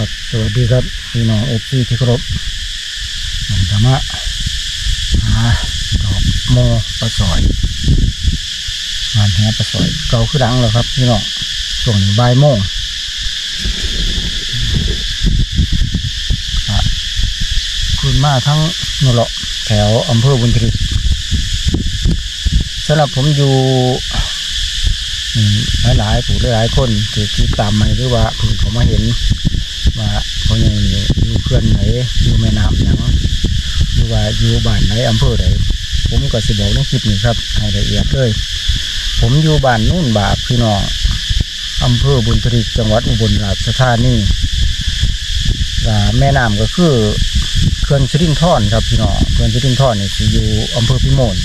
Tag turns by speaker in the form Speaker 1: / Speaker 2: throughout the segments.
Speaker 1: ครับสวัสดีครับพี่น้องเอฟซีที่เคารพมันธรรมะหาดอกโมปลาสอยงานแหปลาสอย เก่าคือดังแล้วครับพี่น้องช่วงนี้บ่ายโมงคุณมาทั้งนนแหละแถวอำเภอบุญทริกสำหรับผมอยู่หลายๆผู้หลายๆคนที่ติดตามมาหรือว่าเพิ่งเขามาเห็น ว่าพ่อใหญ่นี่อยู่เพื่อนไหนอยู่แม่น้ำหยังหรือว่าอยู่บ้านไหนอำเภอไหนผมก็สิบอกในคลิปนี้ครับให้ละเอียดเลยผมอยู่บ้านนุ่นบาปพี่น้องอำเภอบุญทริกจังหวัดอุบลราชธานีอ่แม่น้ำก็คือเขื่อนสิรินทรครับพี่น้องเขื่อนสิรินทรนี่สิอยู่อำเภอพิมล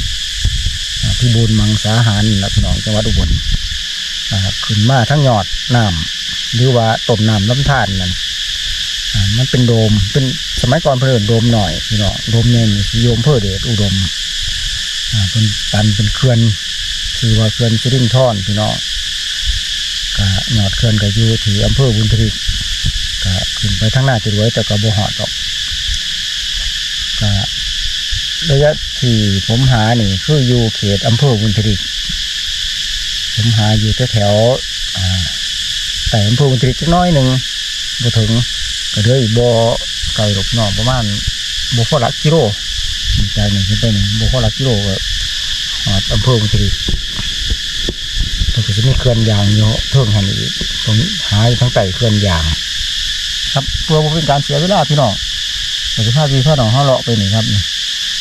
Speaker 1: อ่าพิบูลมังสาหารนะพี่น้องจังหวัดอุบลอ่าขึ้นมาทั้งยอดน้ำหรือว่าต้มน้ำลำธารนั่น มันเป็นโดมเป็นสมัยก่อนเพิ่นโดมหน่อยพี่น้องโดมใหญ่นี่สิโยมเพื่อเดชอุดมอ่าเป็นตันเป็นเขื่อนชื่อว่าเขื่อนสิรินทรพี่น้องก็ยอดเขื่อนก็อยู่ที่อำเภอบุญทริกก็ขึ้นไปทางหน้าจุดไว้แต่ก็บ่หอดดอกก็ระยะที่ผมหานี่คืออยู่เขตอำเภอบุญทริกผมหาอยู่แถวๆอ่าแต่อำเภอบุญทริกจักน้อยหนึ่งบ่ถึง ก็เลืออีกบ่ไกลหรอกเนาะประมาณบ่พอหลักกิโลจากนี้ขึ้นไปนี่บ่พอหลักกิโลก็หอดอำเภอบุญทริกตรงก็จะมีเขื่อนยางอยู่เทิงหันอีกตรงหายทั้งไต่เขื่อนยาง ครับเพื่อเป็นการเสียเวลาพี่น้องเราจะพาพี่พ่อน้องเฮาเลาะไปนี่ครับนี่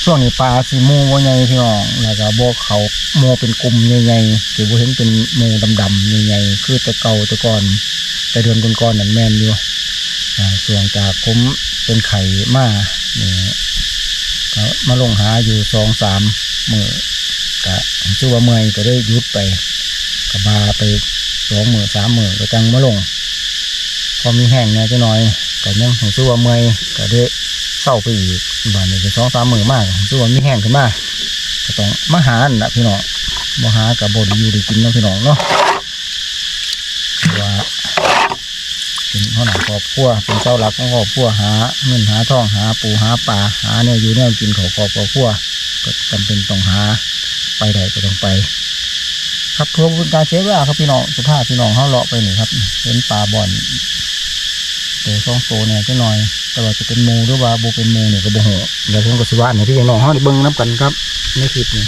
Speaker 1: ช่วงนี้ปลาสิหมูบ่ใหญ่พี่น้องแล้วก็บ่เขาหมูเป็นกลุ่มใหญ่ๆที่บ่เห็นเป็นหมูดำๆใหญ่ๆคือแต่เก่าแต่ก่อน แต่เดือนก่อนๆนั่นแม่นอยู่อ่า ส่วนจากผมเป็นไข่มาเนี่ก็มาลงหาอยู่สองสามมือก็ชื่อว่าเมื่อยก็ได้ยุดไปก็บาไปสองมือสามมือก็จังมาลง พอมีแห้งเนี่ยจะน้อยก็ยังผมชื่อว่าเมื่อยก็ได้เศร้าไปอีกบ้านนี้ก็สองสามมือมากชื่อว่ามีแห้งขึ้นมาก็ต้องมาหาอันนะพี่น้องมาหากับบไดอยู่ได้กินนะพี่น้องเนาะว่า เป็นหัวหน้าครอบครัวเป็นเสาหลักของครอบครัวหาเงินหาทองหาปูหาปลาหาแนวอยู่แนวกินของครอบครัวก็จำเป็นต้องหาไปใดก็ต้องไป ครับเพื่อเป็นการเสียเวลาครับพี่น้องสุภาพพี่น้องเขาเลาะไปหนี่งครับเห็นปลาบ่อนตัวสองโตเนี่ยจะหน่อย แต่ว่าจะเป็นมูหรือว่าโบเป็นมูเนี่ยก็บ่โหเดี๋ยวผมก็สิว่าเนี่ยพี่น้องเขาเบิ่งน้ำกันครับในคลิปนี้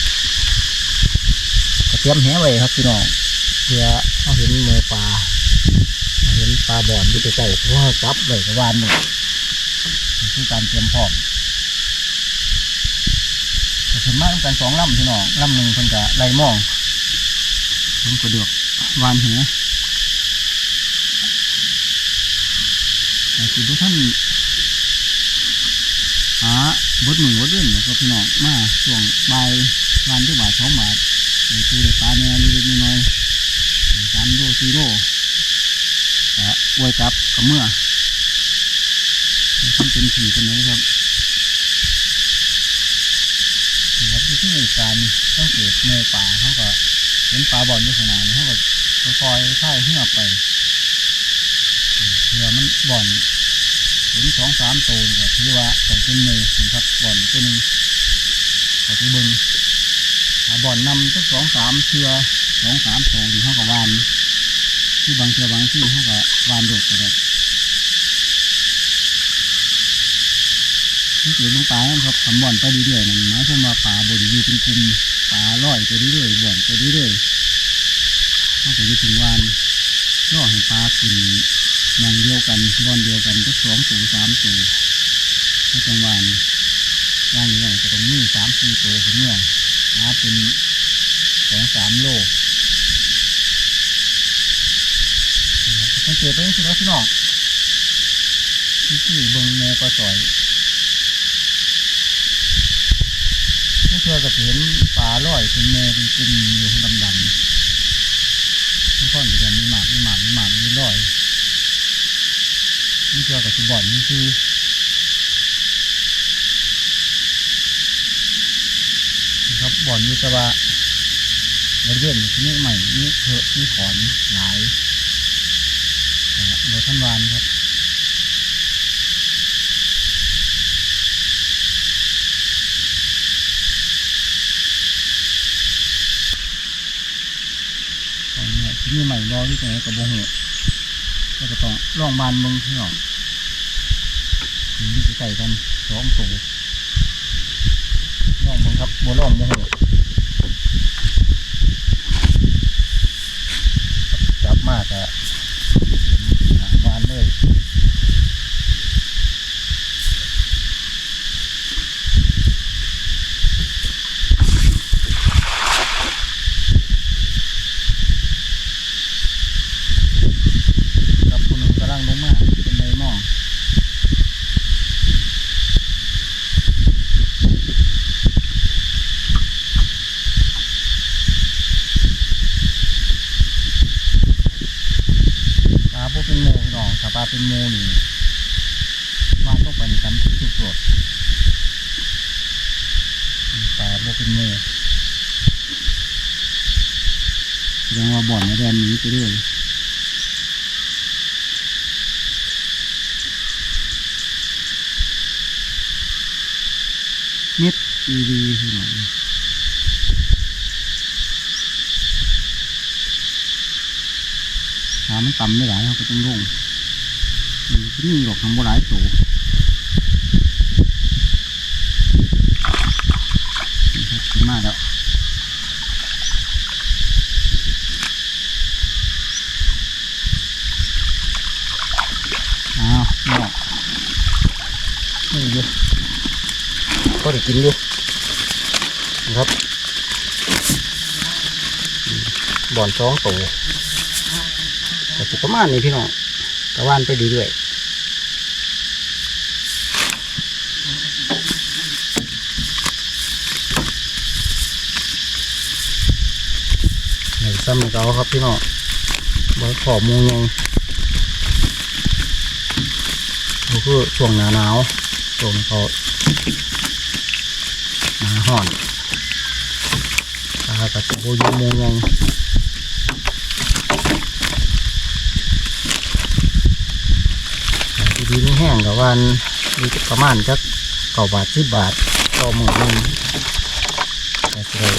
Speaker 1: ก็เตรียมแหไว้ครับพี่น้องเพื่อเขาเห็นมูปลา เห็นปลาบอนที่ใกล้ๆเพราะว่าจับเลยกวานหนึ่งคือการเตรียมพร้อมแต่ส่วนมากต้องการสองลำพี่น้องลำหนึ่งเพิ่นจะไล่มองผมก็เดือกวานเหวแต่คือทุกท่านหาบดมือบดเรื่องนะครับพี่น้องมาช่วงบ่ายวานที่บ่ายสองบาทในปูเด็ดปลาเนี่ยเล็กน้อยสามโลสี่โล ก็อวยกลับกับเมื่อมันเป็นผีตัวไหนครับนี่ครับที่ที่การต้องเก็บเมยป่าเขาก็เห็นปลาบอลอยู่ขนาดนี้เขาก็คอยๆค่ายเหือกไปเผื่อมันบ่อนเห็นสองสามตัวนี่ก็ถือว่าต้องเป็นหมูนะครับบ่อนตัวหนึงเอาไปบิ้งบ่อนนำสักสองสามเชือสองสามตัวนี่เขาก็วาน ที่บางเทือบางที่เขาก็วานโดดไปได้นี่เกิดลงตายนะครับทำบ่อนไปเรื่อยๆนั่นหมายความว่าป่าบไดอยู่เป็นกลุ่มป่าลอยไปเรื่อยๆบ่อนไปเรื่อยๆเขาก็ยู่ถึงวานล่อให้ปลาขึ้นมองเดียวกันบ่อนเดียวกันก็สองตัวสามตัวให้จังหวานย่างนี้ไงก็ต้องมีสามสี่ตัวถึงเมื่อหาเป็นสองสามโล สังเกตไปที่แล้วพี่น้องนี่คือเบิงแนวปลาสอยไม่เชื่อก็เห็นปลาลอยเป็นแนวเป็นกลุ่มอยู่ดำดำๆทั้งก้อนเดียวมีหมากมีหมากมีหมากมีลอยนี่เชื่อกับที่บ่อนนี่คือครับบ่อนอยู่ต่ว่าบริเวณนี้ใหม่นี่เถอะนี่ขอนหลาย วท่านวานครับนี่ใหม่รอที่ไหนกับโบเหตุก็จะต้องร่องบานเมืองที่หนองมีใส่กันสองสูงร่องเมืองครับบัวร่องโบเหตุาพวกเป็นโมพี่น้องถ้าปลาเป็นโมนี่ว่าต้องไปในกันสุดสดปลาพวกเป็นโมแสดงว่าบ่อนในแดนนี้ไปเรื่อยนิดดีดีที่หน่อย หามันต่ำไม่หลายเขาก็ต้องลงที่นี่หรอกทำบ่หลายตัวขึ้นมาแล้วอ้าวนี่อกนี่อยู่ก็ได้กินอยู่นะครับอืมบ่อนสองตัว แต่สิประมาณนี้พี่น้องตะวันไปดีด้วยหนึ่งซ้ำเก้าครับพี่น้องบอขอมูยังนี่คือช่วงหนาหนาวช่วงเขาหนาห่อนปลากับโบอยูโมงไงดี วันมีประมาณจักเก้าบาทสิบบาทต่อหมื่นหนึ่งแต่จะได้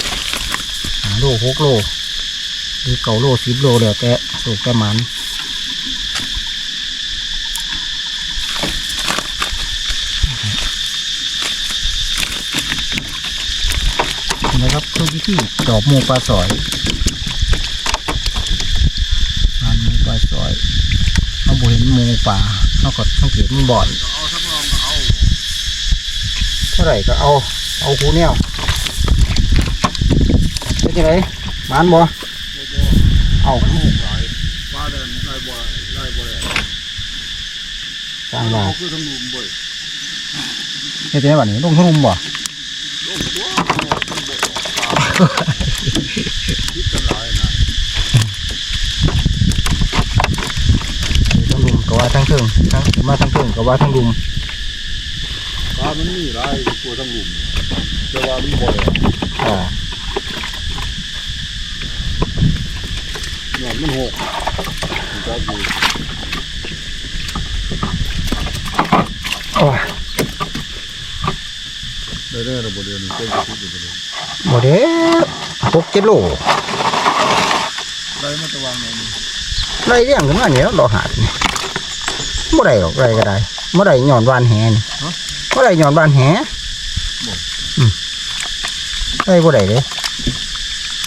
Speaker 1: หาโลหกโลหรือเก้าโลสิบโลแล้วแต่สูกแต่มันนะครับคือวิธีจอบมูปลาสอยทานหมูปลาสอยเขาบเห็นมูป่า เขาก็สังเกตมันบ่อน
Speaker 2: เอาทักลองก็เอา
Speaker 1: เท่าไหร่ก็เอา เอาคูแนวเป็นยังไงมานบ่
Speaker 2: โอ้โห
Speaker 1: เอา
Speaker 2: มันหกหลายปลาเดินไล่บ่ไล่บ่ได้
Speaker 1: สร้างว่า
Speaker 2: เขาคือทั้งลุมบ่อย
Speaker 1: เฮ็ดจังได๋บัดนี้ลงทุ่มบ่
Speaker 2: ลงตัวมันบ่ปลาคิดกันหลายนะ
Speaker 1: ทั้งลุมก็ว่าทั้ง เทิงทั้งมาทั้งเทิงก็ว่าทั้งลุม
Speaker 2: ปลามันมีหลายกว่าทั้งลุมแต่ว่ามันบ่อย
Speaker 1: อ่า
Speaker 2: หนอนมันหกมันจะอยู่
Speaker 1: โอ้ย
Speaker 2: ได้แน่ระบบเดียวนี่เต็มที่อยู่เลย
Speaker 1: บ่เด้หกเจ็ดโล
Speaker 2: ได้มาตะวางในนี้
Speaker 1: ไรเรื่องขึ้นมาเนี่ยเราหาดนี่ บ่ได้หรอกไรก็ได้บ่ได้หย่อนวานแหนี่บ่ได้หย่อนวานแหอืมไรบ่ได้เลย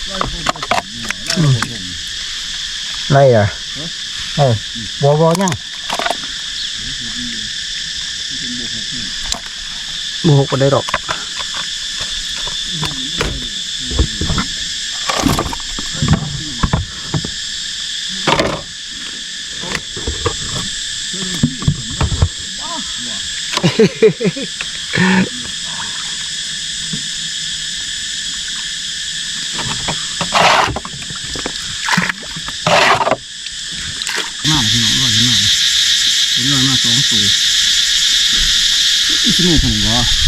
Speaker 2: ไล่พวกนี้ผมเนี่ยไล่พวกผม
Speaker 1: ไรอะเออบ่บ่ยังบ่หกบ่ได้หรอก มาพี่น้องร้อยมาเห็นร้อยมาสองตัวอีกนี่เท่าไหร่บ่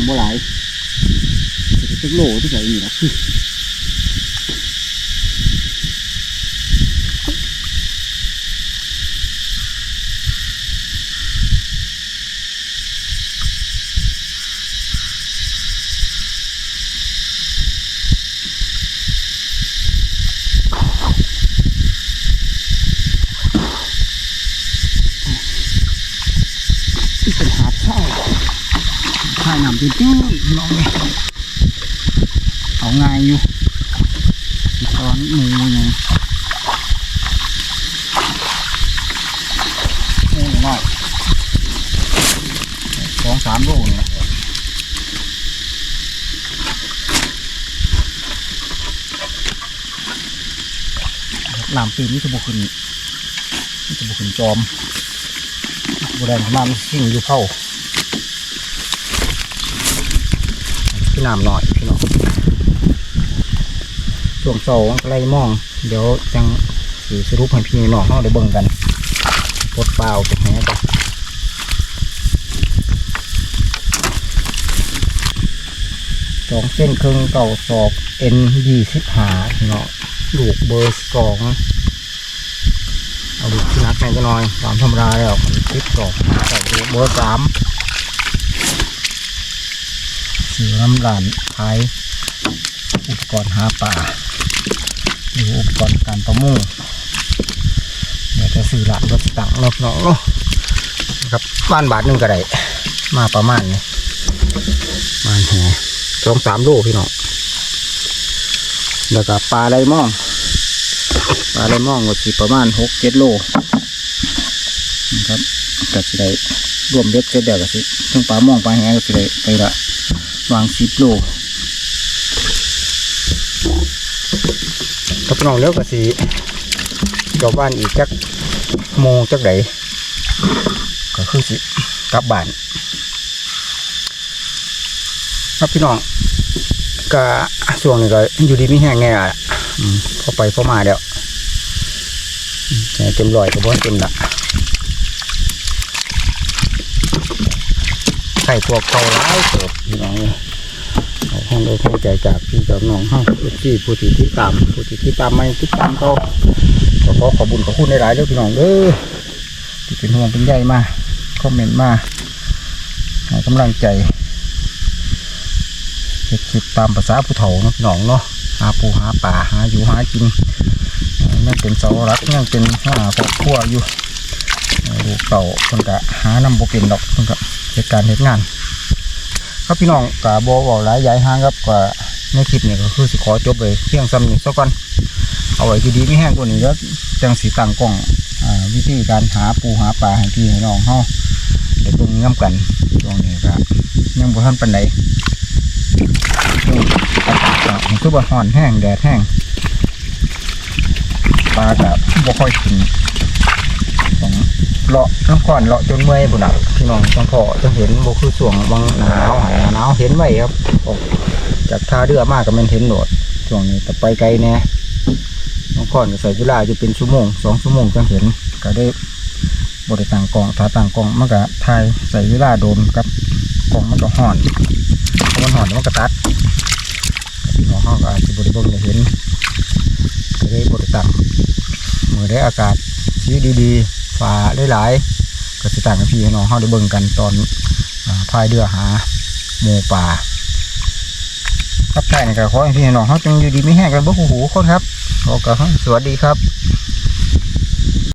Speaker 1: แน่องบ่หลายแต่จะโลที่ใส่นี่นะคือที่เป็นหาดทราย ทรายน้ำตื้นๆน้องเลยเอาง่ายอยู่ตอนหมูยังหมูน้อยสองสามลนี่นะหน้ำปีนี่จะบุกขึ้นจะบุกขึ้นจอมบุแดงมันสิ่งอยู่เข้า พี่น้ำหน่อยพี่น้องช่วงสองไล่มอง เดี๋ยวจังสีสรุปให้พี่น้องเราได้เบิ่งกันปดเปล่าตกแหกันสองเส้นครึ่งเก่าศอกเอ็นยี่สิบหาพี่น้องลูกเบอร์สองเอาดูที่นักแม่งก็น้อยตามธรรมดาแล้วมันคลิปก่อนใส่ดูเบอร์สาม สื่อน้ำหลานขายอุปกรณ์หาป่าหรืออุปกรณ์การประมงเดี๋ยวจะสื่อหลานรถตังเนาะเนาะเนาะครับบ้านบาทหนึ่งก็ได้มาประมาณนี้มาแหสองสามโลพี่น้องแล้วก็ปลาไรม่องปลาเลมองก็สิประมาณหกเจ็ดโลนะครับก็สิได้รวมเบ็ดเสร็จเดียวก็สิทั้งปลามองปลาแหงก็สิได้ไปละ วางสิบโลกับน้องเลี้ยวก็สิกลับบ้านอีกจักโมงจักใดก็คือสิกลับบ้านครับพี่น้องก็ช่วงนี้ก็อยู่ดีไม่แห้งแง่อะอืมพอไปพอมาเดี๋ยวแค่เต็มร้อยก็บ่เต็มละ ข่พวกเขาร้ายเกิดพี่น้องเลยขอให้ได้เข้าใจจากพี่จากน้องเฮาที่ผู้ที่ติดตามผู้ที่ติดตามไม่ติดตามเขาขอขอขอบุญขอบคุณในหลายๆเด้อพี่น้องเด้อที่เป็นห่วงเป็นใยมาคอมเมนต์มาให้กำลังใจเฮ็ดคลิปตามภาษาผู้เฒ่าเนาะพี่น้องเนาะหาปูหาป่าหาอยู่หากินยังเป็นเสาหลักยังเป็นหาครอบครัวอยู่ ลูกเต่าคนกะหาน้ำบ่เป็นดอกคนกะเหตุการณ์เหตุงาน ครับพี่น้องกะบ่เว้าหลายย้ายห้างครับกะในคลิปนี้ก็คือสิขอจบไปเพียงซ้ำนี้ซะก่อนเอาไว้ที่ดีไม่แห้งกว่านี้แล้วจังสีตั้งกล้องวิธีการหาปูหาปลาให้พี่ให้น้องเฮาได้เบิ่งนํกันช่วงนี้ก็ยังบ่ทันปานใดอืมอากาศก็คือบ่ร้อนแห้งแดดแห้งปลาแบบบ่ค่อยกินต้อง เลาะน้ำก่อนเลาะจนเมื่อยบุญอะพี่น้องจังพอจังเห็นโบคือช่วงบางหนาวหนาวเห็นไว้ครับออกจากท่าเรือมากก็มันเห็นโหนดช่วงนี้แต่ไปไกลแน่น้องก่อนก็ใส่เวลาจะเป็นชั่วโมงสองชั่วโมงจังเห็นก็ได้บริต่างกองถาต่างกองมันก็ถ่ายใส่เวลาโดนกับกองมันก็ห่อนพอมันห่อนมันก็ตัดพี่น้องเขาก็อาจจะบริบงได้เห็นก็ได้บริตังมือได้อากาศชีวิตดีๆ ปลาได้หลายก็สิต่างกับพี่น้องเขาได้เบิ่งกันตอนพายเรือหาหมูป่าครับใช่นี่ก็ขอให้พี่น้องเขาจงอยู่ดีไม่แห้งกันบ่หูหูคนครับโอกาวคสวัสดีครับ